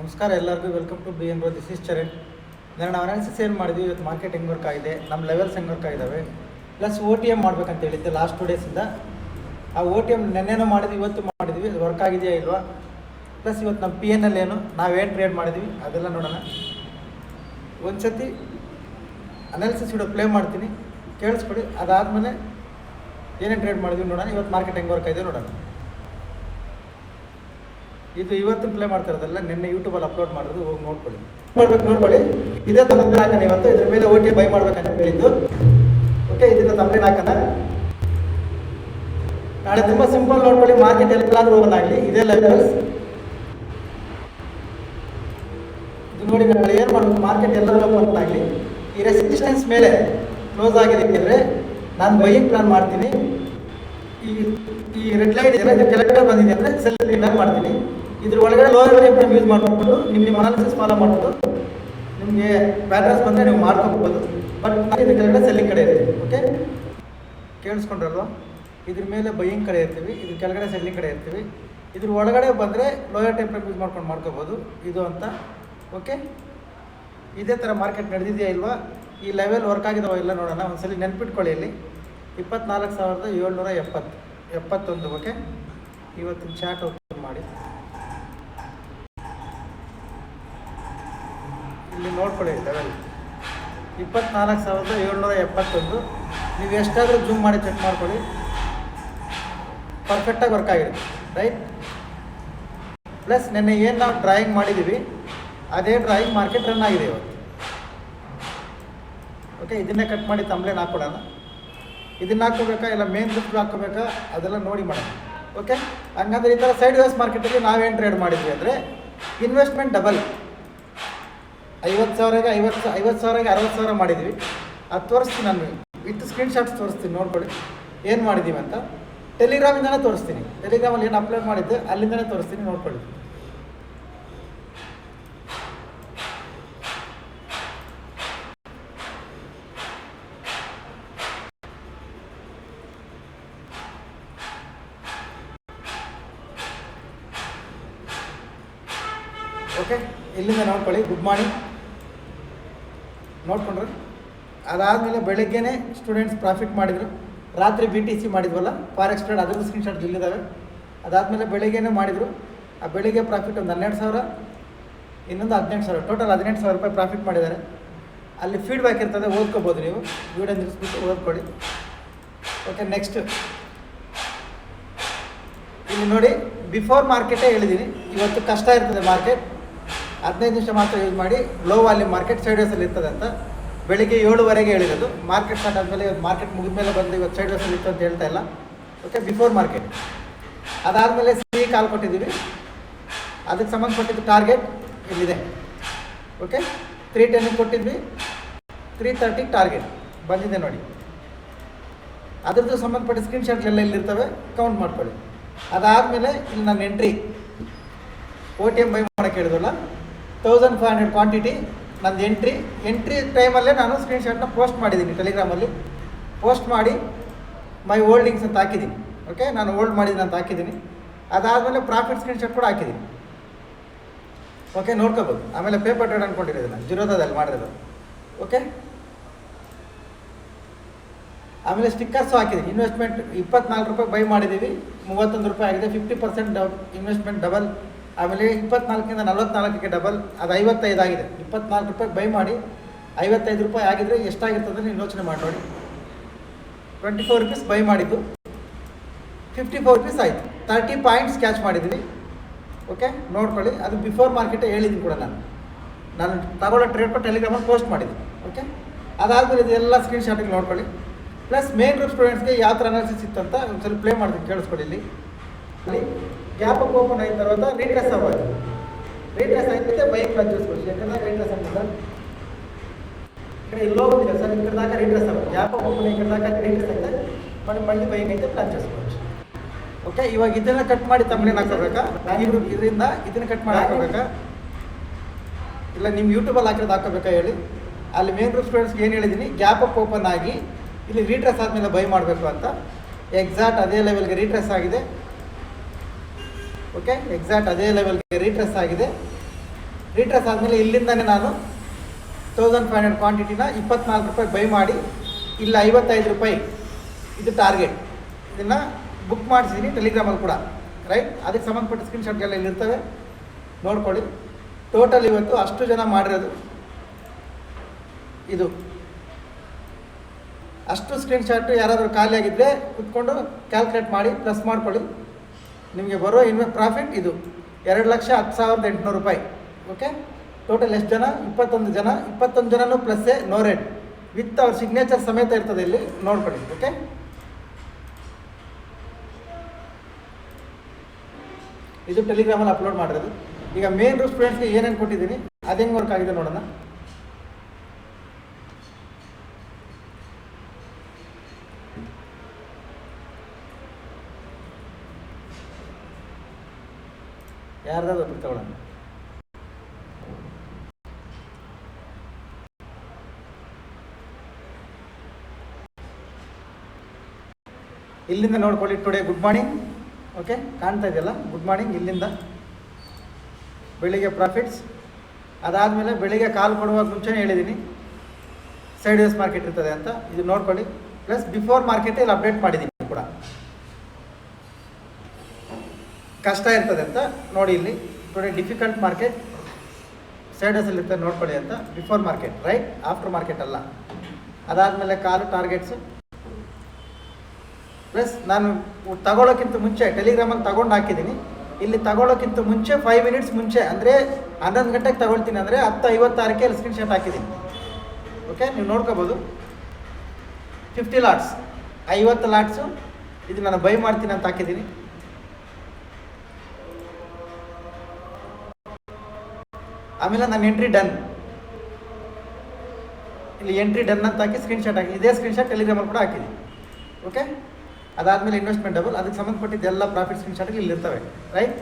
ನಮಸ್ಕಾರ ಎಲ್ಲರಿಗೂ. Welcome to B N ರೋ ದಿಸ್ ಇಸ್ ಚರಣ್ ನಾನು ನಾವು ಅನಾಲಿಸಿಸ್ ಏನು ಮಾಡಿದ್ವಿ? ಇವತ್ತು ಮಾರ್ಕೆಟ್ ಹೆಂಗೆ ವರ್ಕ್ ಆಗಿದೆ? ನಮ್ಮ ಲೆವೆಲ್ಸ್ ಹೆಂಗೆ ವರ್ಕ್ ಆಗಿದ್ದಾವೆ ಪ್ಲಸ್ ಓ ಟಿ ಎಂ ಮಾಡ್ಬೇಕಂತ ಹೇಳಿದ್ದೆ ಲಾಸ್ಟ್ ಟು ಡೇಸಿಂದ ಆ ಓ ಟಿ ಎಂ ನೆನ್ನೆನೂ ಮಾಡಿದ್ವಿ, ಇವತ್ತು ಮಾಡಿದ್ವಿ. ಅದು ವರ್ಕ್ ಆಗಿದೆಯಾ ಇಲ್ವಾ? ಪ್ಲಸ್ ಇವತ್ತು ನಮ್ಮ ಪಿ ಎನ್ ಎಲ್ ಏನು? ನಾವೇನು ಟ್ರೇಡ್ ಮಾಡಿದ್ವಿ? ಅದೆಲ್ಲ ನೋಡೋಣ. ಒಂದು ಸತಿ ಅನಾಲಿಸಿಸ್ ವಿಡಿಯೋ ಪ್ಲೇ ಮಾಡ್ತೀನಿ. ಕೇಳಿಸ್ಕೊಡಿ. ಅದಾದಮೇಲೆ ಏನೇನು ಟ್ರೇಡ್ ಮಾಡಿದ್ವಿ ನೋಡೋಣ. ಇವತ್ತು ಮಾರ್ಕೆಟ್ ಹೆಂಗೆ ವರ್ಕ್ ಆಗಿದೆ ನೋಡೋಣ. ಇದು ಇವತ್ತು ಪ್ಲೇ ಮಾಡ್ತಾ ಇರೋದಲ್ಲ, ನಿನ್ನೆ ಯೂಟ್ಯೂಬಲ್ಲಿ ಅಪ್ಲೋಡ್ ಮಾಡೋದು ಹೋಗಿ ನೋಡ್ಕೊಳ್ಳಿ. ಮಾಡ್ಬೇಕು, ನೋಡ್ಕೊಳ್ಳಿ. ಇದೇ ತಂದ್ರೆ ಹಾಕೋಣ ಇವತ್ತು, ಇದ್ರ ಮೇಲೆ ಓ ಟಿ ಬೈ ಮಾಡ್ಬೇಕಂತ ಹೇಳಿದ್ದು. ಓಕೆ ಇದನ್ನ ತಂದ್ರೆ ಹಾಕೋಣ. ನಾಳೆ ತುಂಬ ಸಿಂಪಲ್ ನೋಡ್ಕೊಳ್ಳಿ ಮಾರ್ಕೆಟ್ ಎಲ್ಲಾದ್ರೂ ಓಪನ್ ಆಗಲಿ. ಇದೇ ಲೆವೆಲ್ಸ್ ಇದು ನೋಡಿ ನಾಳೆ ಏನು ಮಾಡಬೇಕು? ಮಾರ್ಕೆಟ್ ಎಲ್ಲರೂ ಓಪನ್ ಆಗಲಿ. ಈ ರೆಸಿಸ್ಟೆನ್ಸ್ ಮೇಲೆ ಕ್ಲೋಸ್ ಆಗಿದೆ ನಾನು ಬೈಯಿಂಗ್ ಪ್ಲಾನ್ ಮಾಡ್ತೀನಿ. ಈ ಈ ರೆಡ್ ಲೈಟ್ ಇದೆ ಕೆಳಗಡೆ ಬಂದಿದೆ ಅಂದರೆ ಸೆಲ್ ಇನ್ನ ಮಾಡ್ತೀನಿ. ಇದ್ರ ಒಳಗಡೆ ಲೋಯರ್ ವೇರಿಯೇಬಲ್ ಯೂಸ್ ಮಾಡ್ಕೊಂಡು ನಿಮ್ಮ ನಿಮ್ಮ ಅನಾಲಿಸಿಸ್ ಫಾಲೋ ಮಾಡ್ಬೋದು ನಿಮಗೆ ಪ್ಯಾಟ್ರನ್ಸ್ ಬಂದರೆ ನೀವು ಮಾಡ್ಕೋಬೋದು. ಬಟ್ ಇದ್ರ ಕೆಳಗಡೆ ಸೆಲ್ಲಿಂಗ್ ಕಡೆ ಇರ್ತೀವಿ ಓಕೆ ಕೇಳಿಸ್ಕೊಂಡ್ರಲ್ವಾ? ಇದ್ರ ಮೇಲೆ ಬೈಯಿಂಗ್ ಕಡೆ ಇರ್ತೀವಿ. ಇದ್ರ ಕೆಳಗಡೆ ಸೆಲ್ಲಿಂಗ್ ಕಡೆ ಇರ್ತೀವಿ. ಇದ್ರ ಒಳಗಡೆ ಬಂದರೆ ಲೋಯರ್ ಟೆಂಪ್ರೇಟ್ ಯೂಸ್ ಮಾಡ್ಕೊಂಡು ಮಾಡ್ಕೋಬೋದು. ಇದು ಅಂತ. ಓಕೆ ಇದೇ ಥರ ಮಾರ್ಕೆಟ್ ನಡೆದಿದೆಯಾ ಇಲ್ವಾ? ಈ ಲೆವೆಲ್ ವರ್ಕ್ ಆಗಿದಾವ ಇಲ್ಲ ನೋಡೋಣ. ಒಂದ್ಸಲಿ ನೆನ್ಪಿಟ್ಕೊಳ್ಳಿ ಇಲ್ಲಿ. ಇಪ್ಪತ್ನಾಲ್ಕು ಸಾವಿರದ ಏಳ್ನೂರ ಎಪ್ಪತ್ತು ಎಪ್ಪತ್ತೊಂದು ಓಕೆ ಇವತ್ತಿನ ಚಾಟ್ ಇಲ್ಲಿ ನೋಡ್ಕೊಳ್ಳಿ ಲೆವೆಲ್ ಇಪ್ಪತ್ನಾಲ್ಕು ಸಾವಿರದ ಏಳ್ನೂರ ಎಪ್ಪತ್ತೊಂದು. ನೀವು ಎಷ್ಟಾದರೂ ಜೂಮ್ ಮಾಡಿ ಚೆಕ್ ಮಾಡ್ಕೊಳ್ಳಿ. ಪರ್ಫೆಕ್ಟಾಗಿ ವರ್ಕ್ ಆಗಿರುತ್ತೆ ರೈಟ್ ಪ್ಲಸ್ ನೆನ್ನೆ ಏನು ನಾವು ಡ್ರಾಯಿಂಗ್ ಮಾಡಿದ್ದೀವಿ ಅದೇ ಡ್ರಾಯಿಂಗ್ ಮಾರ್ಕೆಟ್ ರನ್ ಆಗಿದೆ ಇವತ್ತು. ಓಕೆ ಇದನ್ನೇ ಕಟ್ ಮಾಡಿ ತಂಬ್ಲೇನ್ ಹಾಕ್ಕೊಡೋಣ. ಇದನ್ನ ಹಾಕ್ಕೋಬೇಕಾ, ಇಲ್ಲ ಮೇನ್ ದುಡ್ಡು ಹಾಕ್ಕೋಬೇಕಾ, ಅದೆಲ್ಲ ನೋಡಿ ಮಾಡೋಣ. ಓಕೆ ಹಂಗಂದ್ರೆ ಈ ಥರ ಸೈಡ್ ವೇಸ್ ಮಾರ್ಕೆಟಲ್ಲಿ ನಾವೇನು ಟ್ರೇಡ್ ಮಾಡಿದ್ವಿ ಅಂದರೆ ಇನ್ವೆಸ್ಟ್ಮೆಂಟ್ ಡಬಲ್ ಐವತ್ತು ಸಾವಿರಗೆ ಐವತ್ತು ಐವತ್ತು ಸಾವಿರಗೆ ಅರವತ್ತು ಸಾವಿರ ಮಾಡಿದ್ವಿ ಅದು ತೋರಿಸ್ತೀನಿ ನಾನು ವಿತ್ ಸ್ಕ್ರೀನ್ ಶಾಟ್ಸ್ ತೋರಿಸ್ತೀನಿ, ನೋಡ್ಕೊಳ್ಳಿ. ಏನು ಮಾಡಿದ್ದೀವಿ ಅಂತ. ಟೆಲಿಗ್ರಾಮಿಂದನೇ ತೋರಿಸ್ತೀನಿ. ಟೆಲಿಗ್ರಾಮಲ್ಲಿ ಏನು ಅಪ್ಲೋಡ್ ಮಾಡಿದ್ದೆ, ಅಲ್ಲಿಂದನೇ ತೋರಿಸ್ತೀನಿ, ನೋಡ್ಕೊಳ್ಳಿ. ಓಕೆ ಇಲ್ಲಿಂದ ನೋಡ್ಕೊಳ್ಳಿ. ಗುಡ್ ಮಾರ್ನಿಂಗ್ ನೋಡ್ಕೊಂಡ್ರೆ ಅದಾದಮೇಲೆ ಬೆಳಗ್ಗೆನೇ ಸ್ಟೂಡೆಂಟ್ಸ್ ಪ್ರಾಫಿಟ್ ಮಾಡಿದರು. ರಾತ್ರಿ ಬಿ ಟಿ ಸಿ ಮಾಡಿದ್ವಲ್ಲ ಫಾರೆಕ್ಸ್ ಟ್ರೇಡ್ ಸ್ಕ್ರೀನ್ ಶಾಟ್ ಇಲ್ಲಿದ್ದಾವೆ. ಅದಾದಮೇಲೆ ಬೆಳಗ್ಗೆನೇ ಮಾಡಿದರು. ಆ ಬೆಳಿಗ್ಗೆ ಪ್ರಾಫಿಟ್ ಒಂದು ಹನ್ನೆರಡು ಸಾವಿರ, ಇನ್ನೊಂದು ಹದಿನೆಂಟು ಸಾವಿರ ಟೋಟಲ್ ಹದಿನೆಂಟು ಸಾವಿರ ರೂಪಾಯಿ ಪ್ರಾಫಿಟ್ ಮಾಡಿದ್ದಾರೆ. ಅಲ್ಲಿ ಫೀಡ್ಬ್ಯಾಕ್ ಇರ್ತದೆ, ಓದ್ಕೋಬೋದು ನೀವು. ವಿಡಿಯೋ ನಿಲ್ಲಿಸ್ಬಿಟ್ಟು ಓದ್ಕೊಳ್ಳಿ. ಓಕೆ ನೆಕ್ಸ್ಟ್ ಇಲ್ಲಿ ನೋಡಿ ಬಿಫೋರ್ ಮಾರ್ಕೆಟೇ ಹೇಳಿದ್ದೀನಿ ಇವತ್ತು ಕಷ್ಟ ಇರ್ತದೆ ಮಾರ್ಕೆಟ್ ಹದಿನೈದು ನಿಮಿಷ ಮಾತ್ರ ಯೂಸ್ ಮಾಡಿ ಲೋ ವಾಲ್ಯೂಮ್ ಮಾರ್ಕೆಟ್ ಸೈಡ್ ವೇಸಲ್ಲಿ ಇರ್ತದೆ ಅಂತ ಬೆಳಿಗ್ಗೆ ಏಳುವರೆಗೆ ಹೇಳಿರೋದು. ಮಾರ್ಕೆಟ್ ಸ್ಟಾರ್ಟ್ ಆದಮೇಲೆ ಇವತ್ತು ಮಾರ್ಕೆಟ್ ಮುಗಿದ ಮೇಲೆ ಬಂದು ಇವತ್ತು ಸೈಡ್ ವೇಸಲ್ಲಿ ಇತ್ತು ಅಂತ ಹೇಳ್ತಾ ಇಲ್ಲ. ಓಕೆ ಬಿಫೋರ್ ಮಾರ್ಕೆಟ್ ಅದಾದಮೇಲೆ ಸಿ ಕಾಲ್ ಕೊಟ್ಟಿದ್ದೀವಿ. ಅದಕ್ಕೆ ಸಂಬಂಧಪಟ್ಟಿದ್ದು ಟಾರ್ಗೆಟ್ ಇಲ್ಲಿದೆ. ಓಕೆ ತ್ರೀ ಟೆನ್ನಿಗೆ ಕೊಟ್ಟಿದ್ವಿ. ತ್ರೀ ತರ್ಟಿಗೆ ಟಾರ್ಗೆಟ್ ಬಂದಿದೆ ನೋಡಿ. ಅದ್ರದ್ದು ಸಂಬಂಧಪಟ್ಟ ಸ್ಕ್ರೀನ್ಶಾಟ್ಲೆಲ್ಲ ಇಲ್ಲಿರ್ತವೆ. ಕೌಂಟ್ ಮಾಡ್ಕೊಳ್ಳಿ. ಅದಾದಮೇಲೆ ಇಲ್ಲಿ ನನ್ನ entry O T M buy ಮಾಡೋಕ್ಕೆ ಹೇಳಿದ್ವಲ್ಲ? ತೌಸಂಡ್ ಫೈವ್ ಹಂಡ್ರೆಡ್ ಕ್ವಾಂಟಿಟಿ ನಂದು ಎಂಟ್ರಿ ಎಂಟ್ರಿ ಟೈಮಲ್ಲೇ ನಾನು ಸ್ಕ್ರೀನ್ಶಾಟ್ನ ಪೋಸ್ಟ್ ಮಾಡಿದ್ದೀನಿ ಟೆಲಿಗ್ರಾಮಲ್ಲಿ ಪೋಸ್ಟ್ ಮಾಡಿ ಮೈ ಹೋಲ್ಡಿಂಗ್ಸ್ ಅಂತ ಹಾಕಿದ್ದೀನಿ ಓಕೆ ನಾನು ಹೋಲ್ಡ್ ಮಾಡಿದ್ದೀನಿ ಅಂತ ಹಾಕಿದ್ದೀನಿ. ಅದಾದಮೇಲೆ ಪ್ರಾಫಿಟ್ ಸ್ಕ್ರೀನ್ಶಾಟ್ ಕೂಡ ಹಾಕಿದ್ದೀನಿ. ಓಕೆ ನೋಡ್ಕೋಬೋದು. ಆಮೇಲೆ ಪೇಪರ್ ಟ್ರೇಡ್ ಅಂದ್ಕೊಂಡಿರೋದು ನಾನು ಜಿರೋದಲ್ಲಿ ಮಾಡಿರೋದು ಓಕೆ ಆಮೇಲೆ ಸ್ಟಿಕ್ಕರ್ಸು ಹಾಕಿದ್ದೀನಿ. ಇನ್ವೆಸ್ಟ್ಮೆಂಟ್ ಇಪ್ಪತ್ನಾಲ್ಕು ರೂಪಾಯಿ ಬೈ ಮಾಡಿದ್ದೀವಿ. ಮೂವತ್ತೊಂದು ರೂಪಾಯಿ ಆಗಿದೆ. ಫಿಫ್ಟಿ ಪರ್ಸೆಂಟ್ ಇನ್ವೆಸ್ಟ್ಮೆಂಟ್ ಡಬಲ್ ಆಮೇಲೆ ಇಪ್ಪತ್ನಾಲ್ಕಿಂದ ನಲ್ವತ್ನಾಲ್ಕಕ್ಕೆ ಡಬಲ್ ಅದು ಐವತ್ತೈದು ಆಗಿದೆ ಇಪ್ಪತ್ನಾಲ್ಕು ರೂಪಾಯಿ ಬೈ ಮಾಡಿ, ಐವತ್ತೈದು ರೂಪಾಯಿ ಆಗಿದ್ರೆ ಎಷ್ಟಾಗಿರ್ತದೆ ನೀವು ಯೋಚನೆ ಮಾಡಿ ನೋಡಿ. ಟ್ವೆಂಟಿ ಫೋರ್ ರುಪೀಸ್ ಬೈ ಮಾಡಿದ್ದು. ಫಿಫ್ಟಿ ಫೋರ್ ರುಪೀಸ್ ಆಯಿತು. ತರ್ಟಿ ಪಾಯಿಂಟ್ಸ್ ಕ್ಯಾಚ್ ಮಾಡಿದ್ದೀನಿ. ಓಕೆ ನೋಡ್ಕೊಳ್ಳಿ. ಅದು ಬಿಫೋರ್ ಮಾರ್ಕೆಟೇ ಹೇಳಿದ್ದೀನಿ ಕೂಡ ನಾನು. ನಾನು ತಗೊಳ್ಳೋ ಟ್ರೇಡ್ ಕೂಡ ಟೆಲಿಗ್ರಾಮಲ್ಲಿ ಪೋಸ್ಟ್ ಮಾಡಿದ್ದೀನಿ ಓಕೆ ಅದಾದಮೇಲೆ ಇದೆಲ್ಲ ಸ್ಕ್ರೀನ್ ಶಾಟಿಗೆ ನೋಡ್ಕೊಳ್ಳಿ. ಪ್ಲಸ್ ಮೇನ್ ಗ್ರೂಪ್ ಸ್ಟೂಡೆಂಟ್ಸ್ಗೆ ಯಾವ ಥರ ಅನಾಲಿಸಿಸ್ ಇತ್ತು ಅಂತ ಒಂದ್ಸಲ ಪ್ಲೇ ಮಾಡ್ತೀನಿ. ಕೇಳಿಸ್ಕೊಳ್ಳಿ ಇಲ್ಲಿ. ಗ್ಯಾಪ್ ಅಪ್ ಓಪನ್ ಆಯ್ತು ತರ್ವಾತ ರೇಟ್ ಲೆಸ್ ಅವ್ ಆಯ್ತು ರೇಟ್ ಲೆಸ್ ಆಯ್ತು ಮತ್ತೆ ಬೈಕ್ ಕ್ಲಾಸ್ ಚೂಸ್ಕೊಡ್ಸಿ ಯಾಕಂದ್ರೆ ರೇಟ್ ಲೆಸ್ ಅಂತ ಸರ್ ಎಲ್ಲೋ ಬಂದಿಲ್ಲ ಸರ್ ಈ ಕಡೆದಾಗ rate less gap up open ಈ ಕಡೆದಾಗ ರೇಟ್ ಲೆಸ್ ಆಯ್ತಾ? ಮಾಡಿ ಮಳೆ ಬೈಕ್ ಐತೆ ಕ್ಲಾಸ್ ಚೂಸ್ಕೊಡ್ಸಿ ಓಕೆ ಇವಾಗ ಇದನ್ನ ಕಟ್ ಮಾಡಿ ತಮ್ಮನೆ ಹಾಕೋಬೇಕಾ ಇಬ್ಬರು ಇದರಿಂದ ಇದನ್ನ ಕಟ್ ಮಾಡಿ ಹಾಕೋಬೇಕಾ ಇಲ್ಲ ನಿಮ್ಮ ಯೂಟ್ಯೂಬ್ ಅಲ್ಲಿ ಹಾಕಿರೋದು ಹಾಕೋಬೇಕಾ ಹೇಳಿ? ಅಲ್ಲಿ ಮೇನ್ ರೂಪ್ ಸ್ಟೂಡೆಂಟ್ಸ್ ಏನು ಹೇಳಿದೀನಿ? ಗ್ಯಾಪ್ ಅಪ್ ಓಪನ್ ಆಗಿ ಇಲ್ಲಿ ರೀಟ್ರೆಸ್ ಆದಮೇಲೆ ಬೈ ಮಾಡಬೇಕು ಅಂತ. ಎಕ್ಸಾಕ್ಟ್ ಅದೇ ಲೆವೆಲ್ಗೆ ರೀಟ್ರೆಸ್ ಆಗಿದೆ. ಓಕೆ ಎಕ್ಸಾಕ್ಟ್ ಅದೇ ಲೆವೆಲ್ಗೆ ರೀಟ್ರೆಸ್ ಆಗಿದೆ. ರೀಟ್ರೆಸ್ ಆದಮೇಲೆ ಇಲ್ಲಿಂದನೇ ನಾನು ತೌಸಂಡ್ ಫೈವ್ ಹಂಡ್ರೆಡ್ ಕ್ವಾಂಟಿಟಿನ ಇಪ್ಪತ್ನಾಲ್ಕು ರೂಪಾಯಿ ಬೈ ಮಾಡಿ, ಇಲ್ಲ ಐವತ್ತೈದು ರೂಪಾಯಿ ಇದು ಟಾರ್ಗೆಟ್ ಇದನ್ನು ಬುಕ್ ಮಾಡಿಸಿದ್ದೀನಿ ಟೆಲಿಗ್ರಾಮಲ್ಲಿ ಕೂಡ ರೈಟ್ ಅದಕ್ಕೆ ಸಂಬಂಧಪಟ್ಟ ಸ್ಕ್ರೀನ್ಶಾಟ್ಗೆಲ್ಲ ಇಲ್ಲಿರ್ತವೆ ನೋಡ್ಕೊಳ್ಳಿ. ಟೋಟಲ್ ಇವತ್ತು ಅಷ್ಟು ಜನ ಮಾಡಿರೋದು ಇದು. ಅಷ್ಟು ಸ್ಕ್ರೀನ್ಶಾಟು ಯಾರಾದರೂ ಖಾಲಿ ಆಗಿದ್ದರೆ ಕುತ್ಕೊಂಡು ಕ್ಯಾಲ್ಕುಲೇಟ್ ಮಾಡಿ ಪ್ಲಸ್ ಮಾಡ್ಕೊಳ್ಳಿ. ನಿಮಗೆ ಬರೋ ಇನ್ವೆ ಪ್ರಾಫಿಟ್ ಇದು. ಎರಡು ಲಕ್ಷ ಹತ್ತು ಸಾವಿರದ ಎಂಟುನೂರು ರೂಪಾಯಿ. ಓಕೆ ಟೋಟಲ್ ಎಷ್ಟು ಜನ? ಇಪ್ಪತ್ತೊಂದು ಜನ. ಇಪ್ಪತ್ತೊಂದು ಜನನೂ ಪ್ಲಸ್ಸೇ ನೋ ರೇಟ್ ವಿತ್ ಅವ್ರ ಸಿಗ್ನೇಚರ್ ಸಮೇತ ಇರ್ತದೆ ಇಲ್ಲಿ. ನೋಡ್ಕೊಳ್ಳಿ. ಓಕೆ ಇದು ಟೆಲಿಗ್ರಾಮಲ್ಲಿ ಅಪ್ಲೋಡ್ ಮಾಡಿರೋದು. ಈಗ ಮೇನ್ ರೂಟ್ ಸ್ಟೂಡೆಂಟ್ಸ್ಗೆ ಏನೇನು ಕೊಟ್ಟಿದ್ದೀನಿ? ಅದು ವರ್ಕ್ ಆಗಿದೆ ನೋಡೋಣ. ಯಾರ್ದಾದ್ರು ತಗೊಳ್ಳೋಣ ಇಲ್ಲಿಂದ ನೋಡ್ಕೊಳ್ಳಿ ಟುಡೇ ಗುಡ್ ಮಾರ್ನಿಂಗ್ ಓಕೆ ಕಾಣ್ತಾ ಇದೆಯಲ್ಲ? ಗುಡ್ ಮಾರ್ನಿಂಗ್ ಇಲ್ಲಿಂದ. ಬೆಳಿಗ್ಗೆ ಪ್ರಾಫಿಟ್ಸ್ ಅದಾದಮೇಲೆ ಬೆಳಿಗ್ಗೆ ಕಾಲು ಕೊಡುವಾಗ ಮುಂಚೆನೇ ಹೇಳಿದ್ದೀನಿ ಸೈಡ್ ವೇಸ್ ಮಾರ್ಕೆಟ್ ಇರ್ತದೆ ಅಂತ. ಇದು ನೋಡ್ಕೊಳ್ಳಿ. ಪ್ಲಸ್ ಬಿಫೋರ್ ಮಾರ್ಕೆಟ್ ಇಲ್ಲಿ ಅಪ್ಡೇಟ್ ಮಾಡಿದ್ದೀನಿ ಕೂಡ ಕಷ್ಟ ಇರ್ತದೆ ಅಂತ ನೋಡಿ ಇಲ್ಲಿ. ಟುಡೇ ಡಿಫಿಕಲ್ಟ್ ಮಾರ್ಕೆಟ್ ಸ್ಟೇಟಸಲ್ಲಿ ಇರ್ತದೆ ನೋಡ್ಕೊಳ್ಳಿ ಅಂತ. Before market right after market ಅಲ್ಲ. ಅದಾದಮೇಲೆ ಕಾಲು ಟಾರ್ಗೆಟ್ಸು ಪ್ಲಸ್ ನಾನು ತಗೊಳ್ಳೋಕ್ಕಿಂತ ಮುಂಚೆ ಟೆಲಿಗ್ರಾಮಲ್ಲಿ ತಗೊಂಡು ಹಾಕಿದ್ದೀನಿ. ಇಲ್ಲಿ ತಗೊಳ್ಳೋಕ್ಕಿಂತ ಮುಂಚೆ ಫೈವ್ ಮಿನಿಟ್ಸ್ ಮುಂಚೆ, ಅಂದರೆ ಹನ್ನೊಂದು ಗಂಟೆಗೆ ತಗೊಳ್ತೀನಿ ಅಂದರೆ ಹತ್ತು ಐವತ್ತಾರಕ್ಕೆ ಅಲ್ಲಿ ಸ್ಕ್ರೀನ್ ಶಾಟ್ ಹಾಕಿದ್ದೀನಿ. ಓಕೆ ನೀವು ನೋಡ್ಕೋಬೋದು. ಫಿಫ್ಟಿ ಲಾಟ್ಸ್ ಐವತ್ತು ಲಾಟ್ಸು ಇದು ನಾನು ಬೈ ಮಾಡ್ತೀನಿ ಅಂತ ಹಾಕಿದ್ದೀನಿ. ಆಮೇಲೆ ನನ್ನ ಎಂಟ್ರಿ ಡನ್ ಇಲ್ಲಿ ಎಂಟ್ರಿ ಡನ್ ಅಂತ ಹಾಕಿ ಸ್ಕ್ರೀನ್ಶಾಟ್ ಹಾಕಿ, ಇದೇ ಸ್ಕ್ರೀನ್ಶಾಟ್ ಟೆಲಿಗ್ರಾಮಲ್ಲಿ ಕೂಡ ಹಾಕಿದೆ. ಓಕೆ ಅದಾದಮೇಲೆ ಇನ್ವೆಸ್ಟ್ಮೆಂಟ್ ಡಬಲ್ ಅದಕ್ಕೆ ಸಂಬಂಧಪಟ್ಟಿದ್ದ ಎಲ್ಲ ಪ್ರಾಫಿಟ್ ಸ್ಕ್ರೀನ್ಶಾಟ್ಗಳು ಇಲ್ಲಿ ಇರ್ತವೆ. ರೈಟ್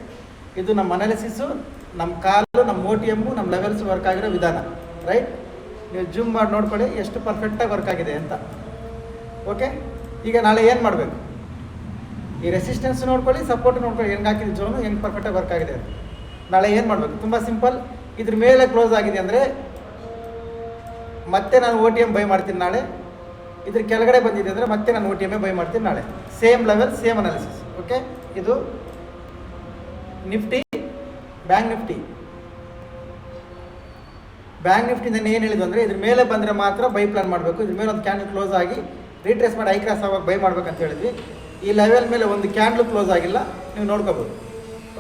ಇದು ನಮ್ಮ ಅನಾಲಿಸಿಸು ನಮ್ಮ ಕಾಲು, ನಮ್ಮ ಓ ಟಿ ಎಮ್ಮು ನಮ್ಮ ಲೆವೆಲ್ಸ್ ವರ್ಕ್ ಆಗಿರೋ ವಿಧಾನ. ರೈಟ್ ನೀವು ಜೂಮ್ ಮಾಡಿ ನೋಡ್ಕೊಳ್ಳಿ, ಎಷ್ಟು ಪರ್ಫೆಕ್ಟಾಗಿ ವರ್ಕ್ ಆಗಿದೆ ಅಂತ. ಓಕೆ ಈಗ ನಾಳೆ ಏನು ಮಾಡಬೇಕು? ಈ ರೆಸಿಸ್ಟೆನ್ಸ್ ನೋಡ್ಕೊಳ್ಳಿ ಸಪೋರ್ಟ್ ನೋಡ್ಕೊಳ್ಳಿ, ಹೆಂಗೆ ಹಾಕಿದ ಜೋನು, ಹೆಂಗೆ ಪರ್ಫೆಕ್ಟಾಗಿ ವರ್ಕ್ ಆಗಿದೆ ನಾಳೆ ಏನು ಮಾಡಬೇಕು? ತುಂಬ ಸಿಂಪಲ್ ಇದ್ರ ಮೇಲೆ ಕ್ಲೋಸ್ ಆಗಿದೆ ಅಂದರೆ ಮತ್ತೆ ನಾನು ಒ ಟಿ ಎಂ ಬೈ ಮಾಡ್ತೀನಿ ನಾಳೆ. ಇದ್ರ ಕೆಳಗಡೆ ಬಂದಿದೆ ಅಂದರೆ ಮತ್ತೆ ನಾನು ಒ ಟಿ ಎಮ್ಮೇ ಬೈ ಮಾಡ್ತೀನಿ ನಾಳೆ. Same level same analysis okay ಇದು Nifty bank Nifty bank Nifty ನಾನು ಏನು ಹೇಳಿದ್ದು ಅಂದರೆ ಇದ್ರ ಮೇಲೆ ಬಂದರೆ ಮಾತ್ರ ಬೈ ಪ್ಲಾನ್ ಮಾಡಬೇಕು. ಇದ್ರ ಮೇಲೆ ಒಂದು ಕ್ಯಾಂಡಲ್ ಕ್ಲೋಸ್ ಆಗಿ ರೀಟ್ರೇಸ್ ಮಾಡಿ ಐ ಕ್ರಾಸ್ ಆವಾಗ ಬೈ ಮಾಡ್ಬೇಕಂತ ಹೇಳಿದ್ವಿ. ಈ ಲೆವೆಲ್ ಮೇಲೆ ಒಂದು ಕ್ಯಾಂಡ್ಲು ಕ್ಲೋಸ್ ಆಗಿಲ್ಲ, ನೀವು ನೋಡ್ಕೋಬೋದು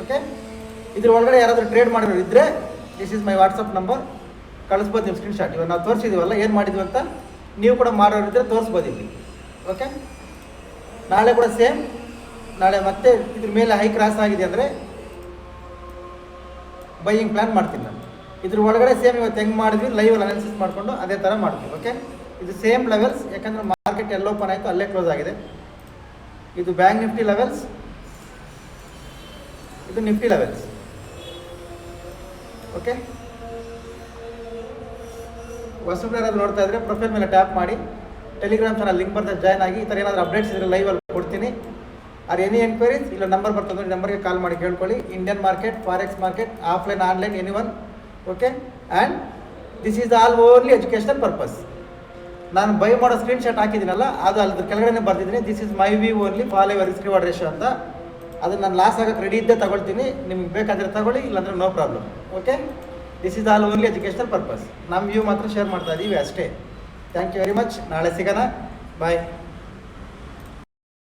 ಓಕೆ ಇದ್ರ ಒಳಗಡೆ ಯಾರಾದರೂ ಟ್ರೇಡ್ ಮಾಡೋರು ಇದ್ದರೆ this is my WhatsApp number ಕಳಿಸ್ಬೋದು ನೀವು ಸ್ಕ್ರೀನ್ಶಾಟ್ ಇವಾಗ ನಾವು ತೋರಿಸಿದ್ದೀವಲ್ಲ ಏನು ಮಾಡಿದ್ವಿ ಅಂತ ನೀವು ಕೂಡ ಮಾಡೋರಿದ್ರೆ ತೋರಿಸ್ಬೋದು ಇಲ್ಲಿ. ಓಕೆ ನಾಳೆ ಕೂಡ ಸೇಮ್ ನಾಳೆ ಮತ್ತೆ ಇದ್ರ ಮೇಲೆ ಹೈ ಕ್ರಾಸ್ ಆಗಿದೆ ಅಂದರೆ ಬೈಯಿಂಗ್ ಪ್ಲ್ಯಾನ್ ಮಾಡ್ತೀನಿ ನಾನು. ಇದ್ರ ಒಳಗಡೆ ಸೇಮ್ ಇವತ್ತು ಹೆಂಗೆ ಮಾಡಿದ್ವಿ ಲೈವ್ ಅನಾಲಿಸಿಸ್ ಮಾಡಿಕೊಂಡು ಅದೇ ಥರ ಮಾಡ್ತೀವಿ ಓಕೆ ಇದು ಸೇಮ್ ಲೆವೆಲ್ಸ್ ಯಾಕಂದರೆ ಮಾರ್ಕೆಟ್ ಎಲ್ಲ ಓಪನ್ ಆಯಿತು, ಅಲ್ಲೇ ಕ್ಲೋಸ್ ಆಗಿದೆ. ಇದು ಬ್ಯಾಂಕ್ ನಿಫ್ಟಿ ಲೆವೆಲ್ಸ್ ಇದು ನಿಫ್ಟಿ ಲೆವೆಲ್ಸ್ ಓಕೆ? ಹೊಸಬ್ರು ನೋಡ್ತಾ ಇದ್ರೆ ಪ್ರೊಫೈಲ್ ಮೇಲೆ ಟ್ಯಾಪ್ ಮಾಡಿ ಟೆಲಿಗ್ರಾಮ್ ಚಾನಲ್ ಲಿಂಕ್ ಬರ್ತದೆ ಜಾಯ್ನ್ ಆಗಿ, ಈ ಥರ ಏನಾದರೂ ಅಪ್ಡೇಟ್ಸ್ ಇದ್ರೆ ಲೈವಲ್ಲಿ ಕೊಡ್ತೀನಿ. ಆರ್ ಎನಿ ಎನ್ಕ್ವೈರೀಸ್ ಇಲ್ಲ ನಂಬರ್ ಬರ್ತದೆ ಈ ನಂಬರ್ಗೆ ಕಾಲ್ ಮಾಡಿ ಕೇಳ್ಕೊಳ್ಳಿ. Indian market forex market offline online any one okay and this is all only educational purpose ನಾನು ಬೈ ಮಾಡೋ ಸ್ಕ್ರೀನ್ಶಾಟ್ ಹಾಕಿದ್ದೀನಲ್ಲ, ಅದು ಅಲ್ಲಿ ಕೆಳಗಡೆ ಬರ್ತಿದ್ದೀನಿ this is my we only follow your risk ratio ಅಂತ. ಅದನ್ನು ನಾನು ಲಾಸ್ ಆಗೋಕ್ಕೆ ರೆಡಿ ಇದ್ದೇ ತಗೊಳ್ತೀನಿ. ನಿಮ್ಗೆ ಬೇಕಾದರೆ ತಗೊಳ್ಳಿ, ಇಲ್ಲಾಂದರೆ no problem okay this is all only educational purpose ನಮ್ಮ ವ್ಯೂ ಮಾತ್ರ ಶೇರ್ ಮಾಡ್ತಾ ಇದ್ದೀವಿ ಅಷ್ಟೇ. ಥ್ಯಾಂಕ್ ಯು ವೆರಿ ಮಚ್ ನಾಳೆ ಸಿಗೋಣ. ಬಾಯ್